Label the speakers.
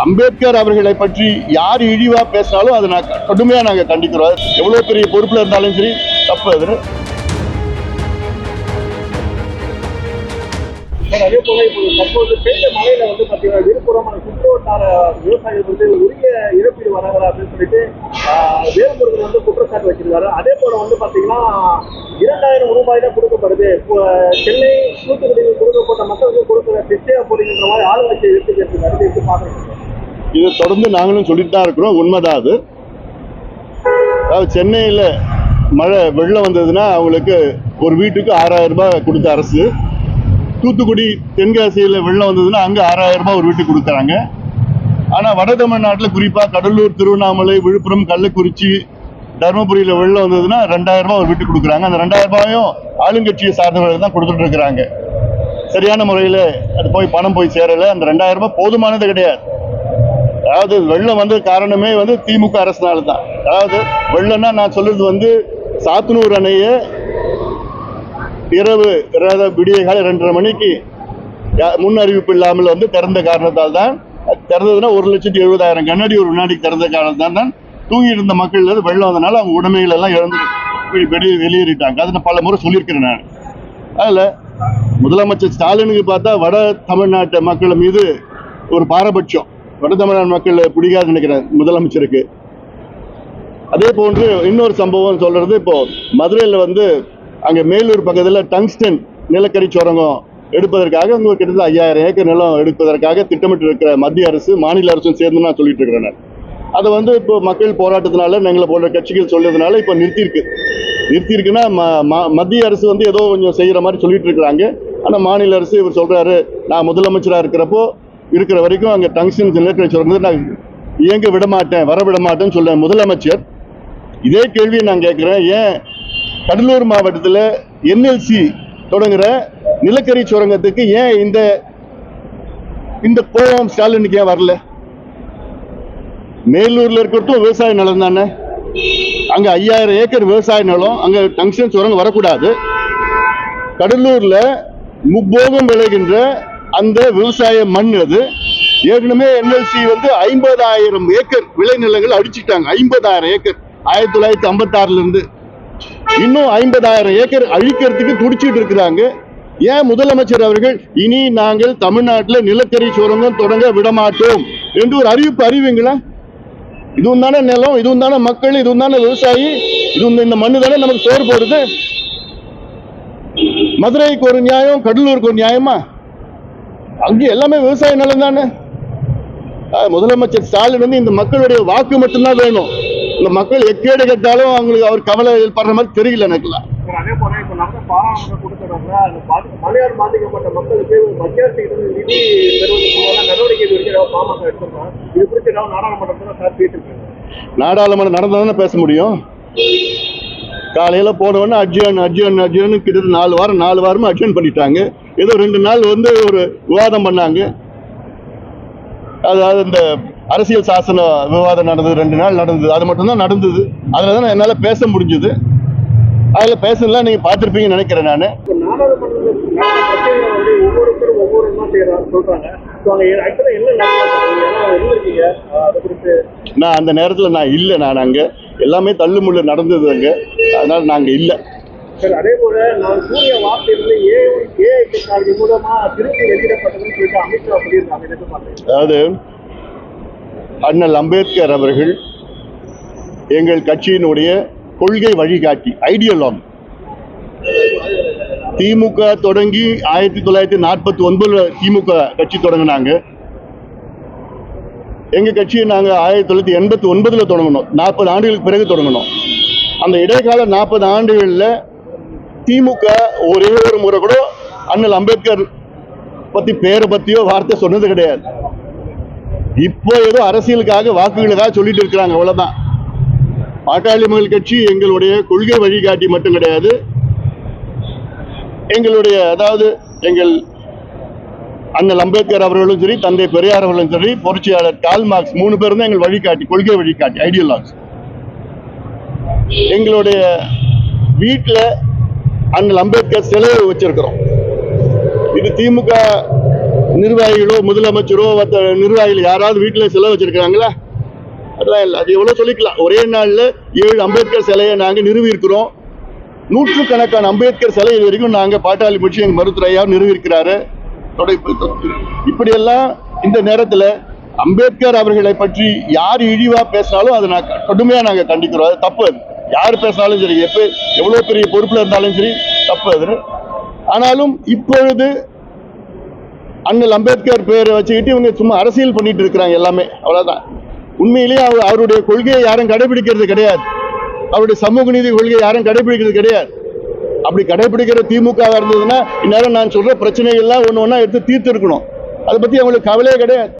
Speaker 1: அம்பேத்கர் அவர்களை பற்றி யார் இழிவாக பேசினாலும் அதை நான் கடுமையாக நாங்கள் கண்டிக்கிறோம். எவ்வளோ பெரிய பொறுப்பில் இருந்தாலும் சரி தப்பு அது.
Speaker 2: அதே போல இப்போ தற்போது பெய்த மழையில வந்து பாத்தீங்கன்னா விழுப்புரம் சுற்றுவட்டார விவசாயிகள் வந்து உரிய இழப்பீடு வராங்களா அப்படின்னு சொல்லிட்டு ஆஹ், வேல்முருகன் வந்து குற்றச்சாட்டு வச்சிருக்காரு. அதே போல வந்து பாத்தீங்கன்னா இரண்டாயிரம் ரூபாய் தான் கொடுக்கப்படுது. இப்போ சென்னை தூத்துக்குடியில் கொடுக்கப்பட்ட மக்களுக்கு கொடுக்குற பிச்சையா போடுகின்ற மாதிரி ஆளுங்கட்சி எடுத்து கேட்டிருக்காரு இதை எப்படி
Speaker 1: இது தொடர்ந்து நாங்களும் சொல்லிட்டு தான் இருக்கிறோம். உண்மைதான் அது. அதாவது சென்னையில் மழை வெள்ளம் வந்ததுன்னா அவங்களுக்கு ஒரு வீட்டுக்கு ஆறாயிரம் ரூபாய் கொடுத்த அரசு. தூத்துக்குடி தென்காசியில் வெள்ளம் வந்ததுன்னா அங்கே ஆறாயிரம் ரூபாய் ஒரு வீட்டுக்கு கொடுக்குறாங்க. ஆனால் வட தமிழ்நாட்டில் குறிப்பாக கடலூர் திருவண்ணாமலை விழுப்புரம் கள்ளக்குறிச்சி தருமபுரியில் வெள்ளம் வந்ததுன்னா ரெண்டாயிரம் ரூபாய் ஒரு வீட்டுக்கு கொடுக்குறாங்க. அந்த ரெண்டாயிரம் ரூபாயும் ஆளுங்கட்சியை சார்ந்தவர்கள் தான் கொடுத்துட்டு இருக்கிறாங்க. சரியான முறையில் அது போய் பணம் போய் சேரலை. அந்த ரெண்டாயிரம் ரூபாய் போதுமானது கிடையாது. அதாவது வெள்ளம் வந்த காரணமே வந்து திமுக அரசினால தான் அதாவது வெள்ளம்னா நான் சொல்றது வந்து சாத்தனூர் அணையை இரவு விடிய காலை ரெண்டரை மணிக்கு முன் அறிவிப்பு இல்லாமல் வந்து திறந்த காரணத்தால் தான் திறந்ததுன்னா ஒரு லட்சத்தி எழுபதாயிரம் கண்ணாடி ஒரு வினாடிக்கு திறந்த காரணத்தால் தான் தூங்கி இருந்த மக்கள் வந்து வெள்ளம் வந்தனால அவங்க உடமைகள் எல்லாம் இழந்து வெளியே வெளியேறிட்டாங்க. அதை நான் பல முறை சொல்லியிருக்கிறேன் நான். அதில் முதலமைச்சர் ஸ்டாலினுக்கு பார்த்தா வட தமிழ்நாட்டு மக்கள் மீது ஒரு பாரபட்சம். வட தமிழ்நாடு மக்கள் பிடிக்காது நினைக்கிறேன் முதலமைச்சருக்கு. அதே போன்று இன்னொரு சம்பவம் சொல்றது இப்போ மதுரையில் வந்து அங்கே மேலூர் பக்கத்தில் டங்ஸ்டன் நிலக்கரி சுரங்கம் எடுப்பதற்காக அங்கே கிட்டத்தட்ட ஐயாயிரம் ஏக்கர் நிலம் எடுப்பதற்காக திட்டமிட்டு இருக்கிற மத்திய அரசு மாநில அரசும் சேர்ந்து நான் சொல்லிட்டு இருக்கிறேன் அதை வந்து இப்போ மக்கள் போராட்டத்தினால எங்களை போன்ற கட்சிகள் சொல்றதுனால இப்போ நிறுத்தியிருக்கு. நிறுத்தியிருக்குன்னா ம- ம- மத்திய அரசு வந்து ஏதோ கொஞ்சம் செய்கிற மாதிரி சொல்லிட்டு இருக்கிறாங்க. ஆனால் மாநில அரசு இவர் சொல்கிறாரு நான் முதலமைச்சராக இருக்கிறப்போ இருக்கிற வரைக்கும் அங்கே டங்ஸ்டன் நிலக்கரி சுரங்கத்தை நான் இயங்க விட மாட்டேன் வர விட மாட்டேன்னு சொல்ல முதலமைச்சர். இதே கேள்வியை நான் கேட்குறேன். ஏன் கடலூர் மாவட்டத்தில் என்எல்சி தொடங்குற நிலக்கரி சுரங்கத்துக்கு ஏன் இந்த இந்த கோபம் ஸ்டாலினுக்கு ஏன் வரல? மேலூர்ல இருக்கிறதும் விவசாய நிலம் தானே. அங்க ஐயாயிரம் ஏக்கர் விவசாய நிலம் அங்க டங்ஷன் சுரங்கம் வரக்கூடாது. கடலூர்ல முப்போகம் விளைகின்ற அந்த விவசாய மண் அது. ஏற்கனவே என்எல்சி வந்து ஐம்பதாயிரம் ஏக்கர் விளைநிலங்கள் அடிச்சுட்டாங்க ஐம்பதாயிரம் ஏக்கர். ஆயிரத்தி தொள்ளாயிரத்தி ஐம்பத்தாறுல இருந்து. இன்னும் ஐம்பதாயிரம் ஏக்கர் அழிக்கிறதுக்கு துடிச்சிட்டு இருக்கிறாங்க. ஏன் முதலமைச்சர் அவர்கள் இனி நாங்கள் தமிழ்நாட்டில் நிலக்கரி சுரங்கம் தொடங்க விடமாட்டோம் என்று ஒரு அறிவிப்பு அறிவிங்களா? இதுவும் தானே நிலம் இதுவும் தானே மக்கள் இதுவும் தானே விவசாயி இது இந்த மண்ணு தானே நமக்கு சோறு போடுது? மதுரைக்கு ஒரு நியாயம் கடலூருக்கு ஒரு நியாயமா? அங்கே எல்லாமே விவசாய நிலம் தானே? முதலமைச்சர் ஸ்டாலின் வந்து இந்த மக்களுடைய வாக்கு மட்டும்தான் வேணும். இந்த மக்கள் எக்கேடு கேட்டாலும் அவங்களுக்கு அவர் கவலை படுற மாதிரி தெரியல எனக்குலாம்
Speaker 2: சார், அதே போல இப்போ நடந்த பாராளுமன்ற கூட்டத்தொடர்ல அந்த பாதி- மழையால் பாதிக்கப்பட்ட மக்களுக்கு மத்திய அரசு கிட்ட இருந்து நிதி பெறுவதற்கான நடவடிக்கை குறித்து ஏதாவது பாமக எடுத்திருக்கோம் இது குறித்து ஏதாவது நாடாளுமன்றத்தில் சார் பேசிருக்காங்க
Speaker 1: நாடாளுமன்றம் நடந்தாதானே பேச முடியும்? காலையில போனவொடனே அட்ஜன் அட்ஜன் அட்ஜன் கிட்டத்தட்ட நாலு வாரம் நாலு வாரமா அட்ஜன் பண்ணிட்டாங்க. ஏதோ ரெண்டு நாள் வந்து ஒரு விவாதம் பண்ணாங்க. அதாவது இந்த அரசியல் சாசன விவாதம் நடந்தது ரெண்டு நாள் நடந்தது. அது மட்டும்தான் நடந்தது. அதில் தான் என்னால் பேச முடிஞ்சது. அதில் பேசலாம் நீங்கள் பார்த்துருப்பீங்கன்னு நினைக்கிறேன் நான். நான் அந்த நேரத்தில் நான் இல்லை நான் அங்கே. எல்லாமே தள்ளுமுள்ளு நடந்தது அங்கே. அதனால் நாங்கள் இல்லை.
Speaker 2: சார் அதே போல நான் சூரிய வார்த்தையிலிருந்து ஏ ஏஐ டெக்னாலஜி மூலமா திருப்பி வெளியிடப்பட்டதுன்னு சொல்லிட்டு அமித்ஷா சொல்லியிருக்காங்க.
Speaker 1: அதாவது அண்ணல் அம்பேத்கர் அவர்கள் எங்கள் கட்சியினுடைய கொள்கை வழிகாட்டி ஐடியலாம் திமுக தொடங்கி ஆயிரத்தி தொள்ளாயிரத்தி நாற்பத்தி ஒன்பதுல திமுக கட்சி தொடங்கினாங்க. எங்க கட்சியை நாங்கள் ஆயிரத்தி தொள்ளாயிரத்தி எண்பத்தி ஒன்பதுல தொடங்கினோம். நாற்பது ஆண்டுகளுக்கு பிறகு தொடங்கினோம். அந்த இடைக்கால நாற்பது ஆண்டுகளில் திமுக ஒரே ஒரு முறை கூட அண்ணல் அம்பேத்கர் பத்தி பேரை பத்தியோ வார்த்தை சொன்னது கிடையாது. இப்போ ஏதோ அரசியலுக்காக வாக்குகள் சொல்லிட்டு இருக்கிறாங்க அவ்வளவுதான். பாட்டாளி மக்கள் கட்சி எங்களுடைய கொள்கை வழிகாட்டி மட்டும் கிடையாது. எங்களுடைய அதாவது எங்கள் அண்ணல் அம்பேத்கர் அவர்களும் சரி தந்தை பெரியார் அவர்களும் சரி புரட்சியாளர் கால் மார்க்ஸ் மூணு பேரும் தான் எங்கள் வழிகாட்டி கொள்கை வழிகாட்டி ஐடியலாக்ஸ் எங்களுடைய வீட்டில் அண்ணல் அம்பேத்கர் சிலை வச்சிருக்கிறோம். இது திமுக நிர்வாகிகளோ முதலமைச்சரோ மற்ற நிர்வாகிகள் யாராவது வீட்டில் சிலை வச்சிருக்காங்களா அதெல்லாம் இல்லை. அது எவ்வளோ சொல்லிக்கலாம். ஒரே நாளில் ஏழு அம்பேத்கர் சிலையை நாங்கள் நிறுவியிருக்கிறோம். நூற்றுக்கணக்கான அம்பேத்கர் சிலை இது வரைக்கும் நாங்கள் பாட்டாளி முடிச்சு எங்கள் மருத்துவரையா நிறுவியிருக்கிறாரு. தொடை- இப்படியெல்லாம் இந்த நேரத்தில் அம்பேத்கர் அவர்களை பற்றி யார் இழிவாக பேசினாலும் அதை நான் கடுமையாக நாங்கள் கண்டிக்கிறோம். அது தப்பு அது. யார் பேசினாலும் சரி எப்போ எவ்வளோ பெரிய பொறுப்பில் இருந்தாலும் சரி தப்பு அது. ஆனாலும் இப்பொழுது அண்ணல் அம்பேத்கர் பேரை வச்சுக்கிட்டு இவங்க சும்மா அரசியல் பண்ணிட்டு இருக்கிறாங்க எல்லாமே அவ்வளவுதான். உண்மையிலேயே அவர் அவருடைய கொள்கையை யாரும் கடைபிடிக்கிறது கிடையாது. அவருடைய சமூக நீதி கொள்கையை யாரும் கடைபிடிக்கிறது கிடையாது. அப்படி கடைபிடிக்கிற திமுகவாக இருந்ததுன்னா இந்நேரம் நான் சொல்ற பிரச்சனைகள்லாம் ஒன்று ஒன்றா எடுத்து தீர்த்து இருக்கணும் அதை பத்தி அவங்களுக்கு கவலையே கிடையாது.